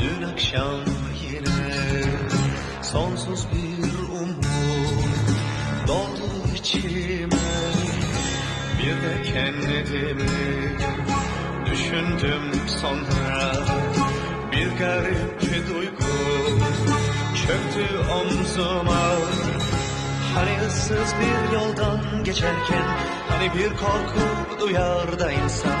Dün akşam yine sonsuz bir umut doldu içime. Bir de kendimi düşündüm sonra. Bir garip bir duygu çöktü omzuma. Hani ıssız bir yoldan geçerken Hani bir korku duyar da insan.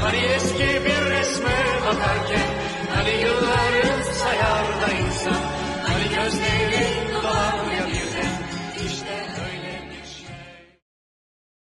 Hani eski bir